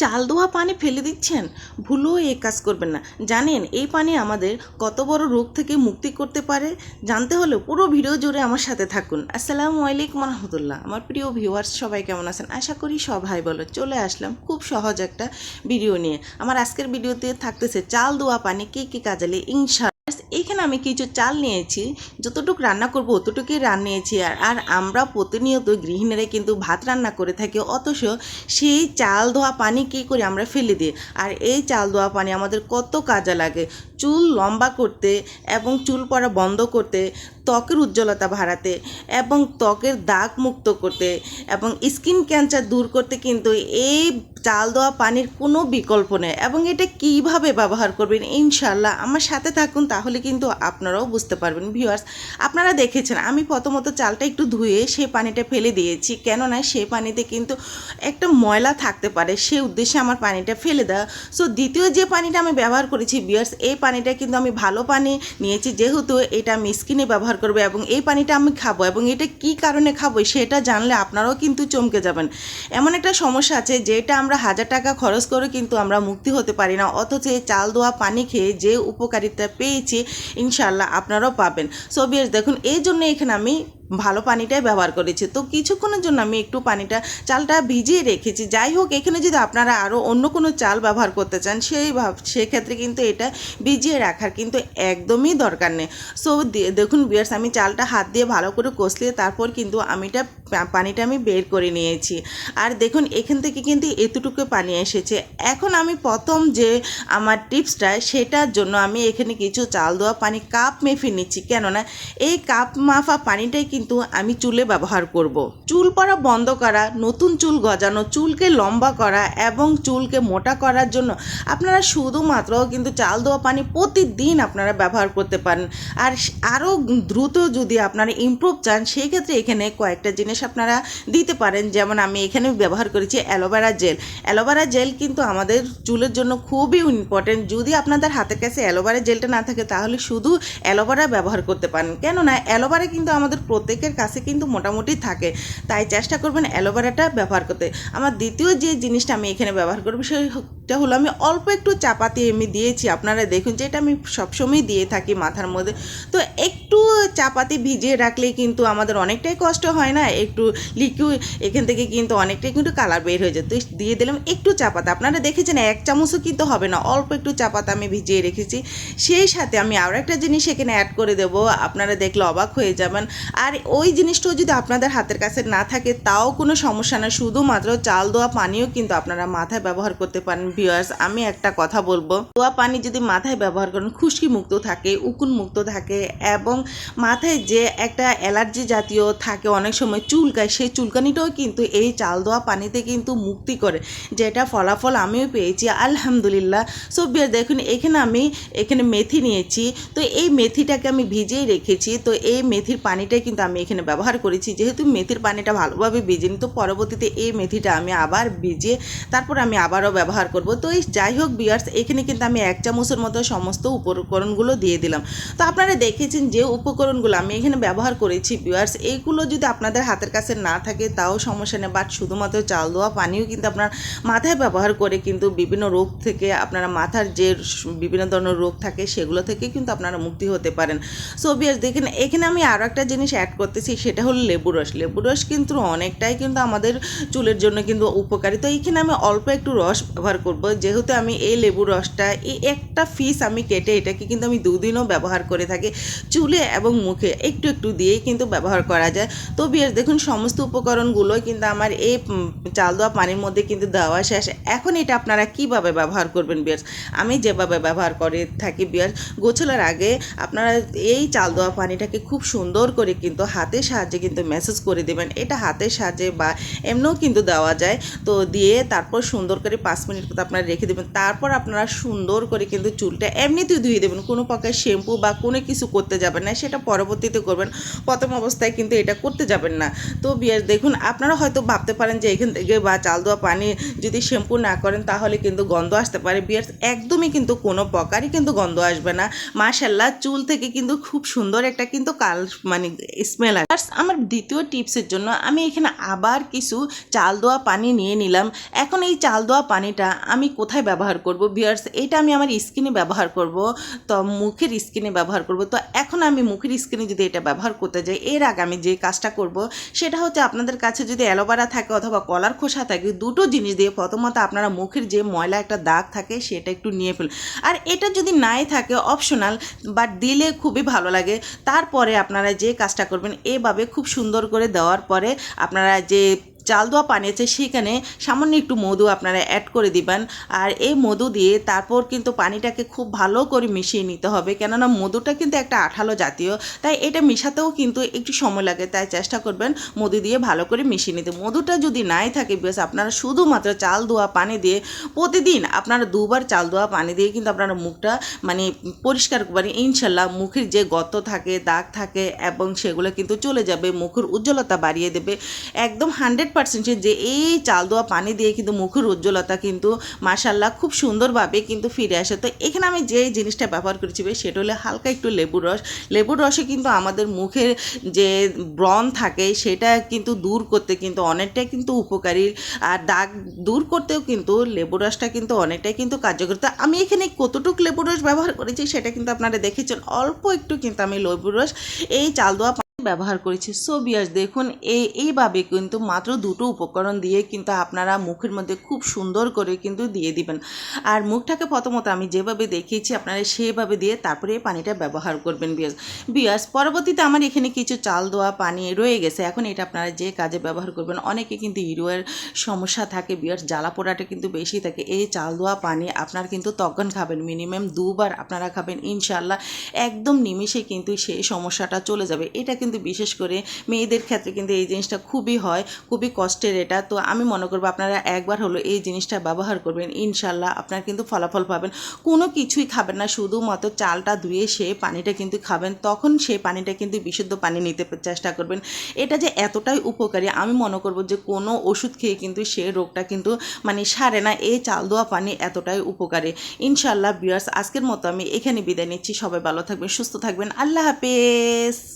চাল ধোয়া পানি ফেলে দিচ্ছেন? ভুলেও এই কাজ করবেন না। জানেন, এই পানি আমাদের কত বড় রোগ থেকে মুক্তি করতে পারে? জানতে হলে পুরো ভিডিও জুড়ে আমার সাথে থাকুন। আসসালামু আলাইকুম রহমতুল্লাহ। আমার প্রিয় ভিউয়ার্স সবাই কেমন আছেন? আশা করি সবাই বলো চলে আসলাম খুব সহজ একটা ভিডিও নিয়ে। আমার আজকের ভিডিওতে থাকতেছে চাল ধোয়া পানি কী কী কাজে লাগে? ইনশা এইখানে আমি কিছু চাল নিয়েছি, যতটুকু রান্না করব অতটুকুই রান নিয়েছি আর আর আমরা প্রতিনিয়ত গৃহিণীরা কিন্তু ভাত রান্না করে থাকি, অথচ সেই চাল ধোয়া পানি কী করে আমরা ফেলে দিই? আর এই চাল ধোয়া পানি আমাদের কত কাজে লাগে। চুল লম্বা করতে এবং চুল পড়া বন্ধ করতে, ত্বকের উজ্জ্বলতা বাড়াতে এবং ত্বকের দাগ মুক্ত করতে এবং স্কিন ক্যান্সার দূর করতে কিন্তু এই চাল দেওয়া পানির কোনো বিকল্প নেই এবং এটা কীভাবে ব্যবহার করবেন ইনশাল্লাহ আমার সাথে থাকুন তাহলে কিন্তু আপনারাও বুঝতে পারবেন। ভিউয়ার্স, আপনারা দেখেছেন আমি প্রথমত চালটা একটু ধুয়ে সেই পানিটা ফেলে দিয়েছি কেননা সেই পানিতে কিন্তু একটা ময়লা থাকতে পারে সেই উদ্দেশ্যে আমার পানিটা ফেলে দেওয়া। সো দ্বিতীয় যে পানিটা আমি ব্যবহার করেছি বিয়ার্স এই পানিটা কিন্তু আমি ভালো পানি নিয়েছি যেহেতু এটা আমি স্কিনে ব্যবহার করব এবং এই পানিটা আমি খাব এবং এটা কি কারণে খাব সেটা জানলে আপনারাও কিন্তু চমকে যাবেন। এমন একটা সমস্যা আছে যেটা আমরা হাজার টাকা খরচ করে কিন্তু আমরা মুক্তি হতে পারি না। অথচ এই চাল দোয়া পানি খেয়ে যে উপকারিতা পেয়েছি ইনশাল্লাহ আপনারাও পাবেন। সো বিয়ার্স দেখুন, এই জন্য এখানে আমি ভালো পানিটাই ব্যবহার করেছি। তো কিছুক্ষণের জন্য আমি একটু পানিটা, চালটা ভিজিয়ে রেখেছি। যাই হোক, এখানে যদি আপনারা আরও অন্য কোনো চাল ব্যবহার করতে চান, সেই ভাব, সেক্ষেত্রে কিন্তু এটা ভিজিয়ে রাখার কিন্তু একদমই দরকার নেই। সো দেখুন বিয়ার্স আমি চালটা হাত দিয়ে ভালো করে কষলিয়ে তারপর কিন্তু আমিটা পানিটা আমি বের করে নিয়েছি। আর দেখুন, এখান থেকে কিন্তু এতটুকু পানি এসেছে। এখন আমি প্রথম যে আমার টিপসটা, সেটার জন্য আমি এখানে কিছু চাল দেওয়া পানি, কাপ মেপে নিচ্ছি। কেননা, এই কাপ মাফা পানিটাই কিন্তু আমি চুলে ব্যবহার করব। চুল পড়া বন্ধ করা, নতুন চুল গজানো, চুলকে লম্বা করা এবং চুলকে মোটা করার জন্য আপনারা শুধুমাত্র কিন্তু চাল দেওয়া পানি প্রতিদিন আপনারা ব্যবহার করতে পারেন। আর আরও দ্রুত যদি আপনারা ইমপ্রুভ চান সেই ক্ষেত্রে এখানে কয়েকটা জিনিস আপনারা দিতে পারেন। যেমন আমি এখানে ব্যবহার করেছি অ্যালোভেরা জেল। অ্যালোভেরা জেল কিন্তু আমাদের চুলের জন্য খুবই ইম্পর্টেন্ট যদি আপনাদের হাতের কাছে অ্যালোভেরা জেলটা না থাকে, তাহলে শুধু অ্যালোভেরা ব্যবহার করতে পারেন। কেননা অ্যালোভেরা কিন্তু আমাদের প্রত্যেকের কাছে কিন্তু মোটামুটি থাকে। তাই চেষ্টা করবেন অ্যালোভেরাটা ব্যবহার করতে। আমার দ্বিতীয় যে জিনিসটা আমি এখানে ব্যবহার করব সেটা হলো, আমি অল্প একটু চাপাতি আমি দিয়েছি। আপনারা দেখুন যেটা আমি সবসময় দিয়ে থাকি মাথার মধ্যে। তো একটু চাপাতি ভিজিয়ে রাখলে কিন্তু আমাদের অনেকটাই কষ্ট হয় না? একটু লিকুইড, এখান থেকে কিন্তু অনেকটাই কিন্তু কালার বের হয়ে যায়। তো দিয়ে দিলাম একটু চাপাতা। আপনারা দেখেছেন এক চামচও কিন্তু হবে না। অল্প একটু চাপাতা আমি ভিজিয়ে রেখেছি। সেই সাথে আমি আরও একটা জিনিস এখানে অ্যাড করে দেবো। আপনারা দেখলে অবাক হয়ে যাবেন। আর ওই জিনিসটাও যদি আপনাদের হাতের কাছে না থাকে, তাও কোনো সমস্যা না। শুধুমাত্র চাল দেওয়া পানিও কিন্তু আপনারা মাথায় ব্যবহার করতে পারেন। ভিউয়ার্স আমি একটা কথা বলব। দোয়া পানি যদি মাথায় ব্যবহার করেন, খুশকি মুক্ত থাকে, উকুন মুক্ত থাকে এবং মাথায় যে একটা অ্যালার্জি জাতীয় থাকে, অনেক সময় চুলকায়, সেই চুলকানিটাও কিন্তু এই চাল দেওয়া পানিতে কিন্তু মুক্তি করে, যেটা ফলাফল আমিও পেয়েছি, আলহামদুলিল্লাহ। সো বিয়ার দেখুন, এখানে আমি, এখানে মেথি নিয়েছি। তো এই মেথিটাকে আমি ভিজিয়ে রেখেছি। তো এই মেথির পানিটাই কিন্তু আমি এখানে ব্যবহার করেছি। যেহেতু মেথির পানিটা ভালোভাবে ভিজে নিই তো পরবর্তীতে এই মেথিটা আমি আবার ভিজিয়ে, তারপর আমি আবারও ব্যবহার করব। তো এই যাই হোক বিয়ার্স এখানে কিন্তু আমি এক চামচের মতো সমস্ত উপকরণগুলো দিয়ে দিলাম। তো আপনারা দেখেছেন যে উপকরণগুলো আমি এখানে ব্যবহার করেছি বিয়ার্স এইগুলো যদি আপনাদের হাতের কাছে না থাকে তাও সমস্যা নেই। বাট শুধুমাত্র চাল দেওয়া পানিও কিন্তু আপনার মাথায় ব্যবহার করে কিন্তু বিভিন্ন রোগ থেকে, আপনারা মাথার যে বিভিন্ন ধরনের রোগ থাকে সেগুলো থেকে কিন্তু আপনারা মুক্তি হতে পারেন। সো বিয়ার্স দেখেন, এখানে আমি আরও একটা জিনিস অ্যাড করতেছি, সেটা হলো লেবু রস। লেবু রস কিন্তু অনেকটাই কিন্তু আমাদের চুলের জন্য কিন্তু উপকারী। তো এইখানে আমি অল্প একটু রস ব্যবহার করব। যেহেতু আমি এই লেবু রসটা, এই একটা ফিস আমি কেটে এটাকে কিন্তু আমি দুদিনও ব্যবহার করে থাকি চুলে এবং মুখে, একটু একটু দিয়েই কিন্তু ব্যবহার করা যায়। তো বিয়ার দেখুন সমস্ত উপকরণগুলো কিন্তু আমার এই চাল দেওয়া পানির মধ্যে কিন্তু দেওয়া শেষ। এখন এটা আপনারা কীভাবে ব্যবহার করবেন বিয়ার্স আমি যেভাবে ব্যবহার করে থাকি বিয়ার গোছলার আগে আপনারা এই চাল দেওয়া পানিটাকে খুব সুন্দর করে কিন্তু হাতের সাহায্যে কিন্তু মেসেজ করে দেবেন। এটা হাতের সাহায্যে বা এমনিও কিন্তু দেওয়া যায়। তো দিয়ে তারপর সুন্দর করে পাঁচ মিনিট আপনারা রেখে দেবেন। তারপর আপনারা সুন্দর করে কিন্তু চুলটা এমনিতেই ধুয়ে দেবেন। কোনো প্রকার শ্যাম্পু বা কোনো কিছু করতে যাবেন না। সেটা পরবর্তীতে করবেন। প্রথম অবস্থায় কিন্তু এটা করতে যাবেন না। তো বিয়ার দেখুন, আপনারা হয়তো ভাবতে পারেন যে এখান থেকে বা চাল দেওয়া পানি যদি শ্যাম্পু না করেন, তাহলে কিন্তু গন্ধ আসতে পারে। বিয়ার একদমই কিন্তু কোনো প্রকারই কিন্তু গন্ধ আসবে না। মাশাল্লাহ চুল থেকে কিন্তু খুব সুন্দর একটা কিন্তু কাল মানে স্মেল আসে। আমার দ্বিতীয় টিপসের জন্য আমি এখানে আবার কিছু চাল দেওয়া পানি নিয়ে নিলাম। এখন এই চাল দেওয়া পানিটা আমি কোথায় ব্যবহার করব? বিয়ার্স এটা আমি আমার স্কিনে ব্যবহার করব। তো মুখের স্কিনে ব্যবহার করব। তো এখন আমি মুখের স্কিনে যদি এটা ব্যবহার করতে যাই, এর আগে আমি যে কাজটা করব, সেটা হচ্ছে আপনাদের কাছে যদি অ্যালোভেরা থাকে অথবা কলার খোসা থাকে, দুটো জিনিস দিয়ে প্রথমত আপনারা মুখের যে ময়লা একটা দাগ থাকে, সেটা একটু নিয়ে ফেলুন। আর এটা যদি নাই থাকে অপশনাল বাট দিলে খুবই ভালো লাগে। তারপরে আপনারা যে কাজটা করবেন, এভাবে খুব সুন্দর করে দেওয়ার পরে আপনারা যে চাল দোয়া পানি আছে সেখানে সামান্য একটু মধু আপনারা অ্যাড করে দিবেন। আর এই মধু দিয়ে তারপর কিন্তু পানিটাকে খুব ভালো করে মিশিয়ে নিতে হবে। কেননা মধুটা কিন্তু একটা আঠালো জাতীয়, তাই এটা মেশাতেও কিন্তু একটু সময় লাগে। তাই চেষ্টা করবেন মধু দিয়ে ভালো করে মিশিয়ে নিতে। মধুটা যদি নাই থাকে বেশ আপনারা শুধুমাত্র চাল ধোয়া পানি দিয়ে প্রতিদিন আপনারা দুবার চাল ধোয়া পানি দিয়ে কিন্তু আপনারা মুখটা মানে পরিষ্কার মানে ইনশাল্লাহ মুখের যে গর্ত থাকে, দাগ থাকে, এবং সেগুলো কিন্তু চলে যাবে, মুখের উজ্জ্বলতা বাড়িয়ে দেবে। একদম হান্ড্রেড পার্সেন্ট যে এই চাল দেওয়া পানি দিয়ে কিন্তু মুখের উজ্জ্বলতা কিন্তু মাসাল্লাহ খুব সুন্দরভাবে কিন্তু ফিরে আসে। তো এখানে আমি যে জিনিসটা ব্যবহার করেছি সেটা হলো হালকা একটু লেবুর রস। লেবুর রসে কিন্তু আমাদের মুখের যে ব্রণ থাকে, সেটা কিন্তু দূর করতে কিন্তু অনেকটাই কিন্তু উপকারী। আর দাগ দূর করতেও কিন্তু লেবু রসটা কিন্তু অনেকটাই কিন্তু কার্যকর। তো আমি এখানে কতটুকু লেবু রস ব্যবহার করেছি, সেটা কিন্তু আপনারা দেখেছেন। অল্প একটু কিন্তু আমি লেবু রস এই চাল দেওয়া ব্যবহার করেছি। সো বিয়াস দেখুন, এই, এইভাবে কিন্তু মাত্র দুটো উপকরণ দিয়ে কিন্তু আপনারা মুখের মধ্যে খুব সুন্দর করে কিন্তু দিয়ে দিবেন। আর মুখটাকে প্রথমত আমি যেভাবে দেখিয়েছি, আপনারা সেভাবে দিয়ে তারপরে এই পানিটা ব্যবহার করবেন বিয়াস বিয়াস পরবর্তীতে আমার এখানে কিছু চাল দেওয়া পানি রয়ে গেছে। এখন এটা আপনারা যে কাজে ব্যবহার করবেন, অনেকে কিন্তু হিরোয়ের সমস্যা থাকে বিয়াস জ্বালা পোড়াটা কিন্তু বেশি থাকে। এই চাল দেওয়া পানি আপনার কিন্তু তখন খাবেন মিনিমাম দুবার আপনারা খাবেন ইনশাল্লাহ একদম নিমিষে কিন্তু সেই সমস্যাটা চলে যাবে। এটা কিন্তু বিশেষ করে মেয়েদের ক্ষেত্রে কিন্তু এই জিনিসটা খুবই হয়, খুবই কষ্টের এটা। তো আমি মনে করব আপনারা একবার হলো এই জিনিসটা ব্যবহার করবেন, ইনশাল্লাহ আপনার কিন্তু ফলাফল পাবেন। কোনো কিছুই খাবেন না, শুধুমাত্র চালটা ধুয়ে সে পানিটা কিন্তু খাবেন, তখন সেই পানিটা কিন্তু বিশুদ্ধ পানি নিতে চেষ্টা করবেন। এটা যে এতটাই উপকারী, আমি মনে করব যে কোনো ওষুধ খেয়ে কিন্তু সে রোগটা কিন্তু মানে সারে না, এই চাল দেওয়া পানি এতটাই উপকারী। ইনশাল্লাহ বিয়ার্স আজকের মতো আমি এখানে বিদায় নিচ্ছি, সবাই ভালো থাকবেন, সুস্থ থাকবেন, আল্লাহ হাফেজ।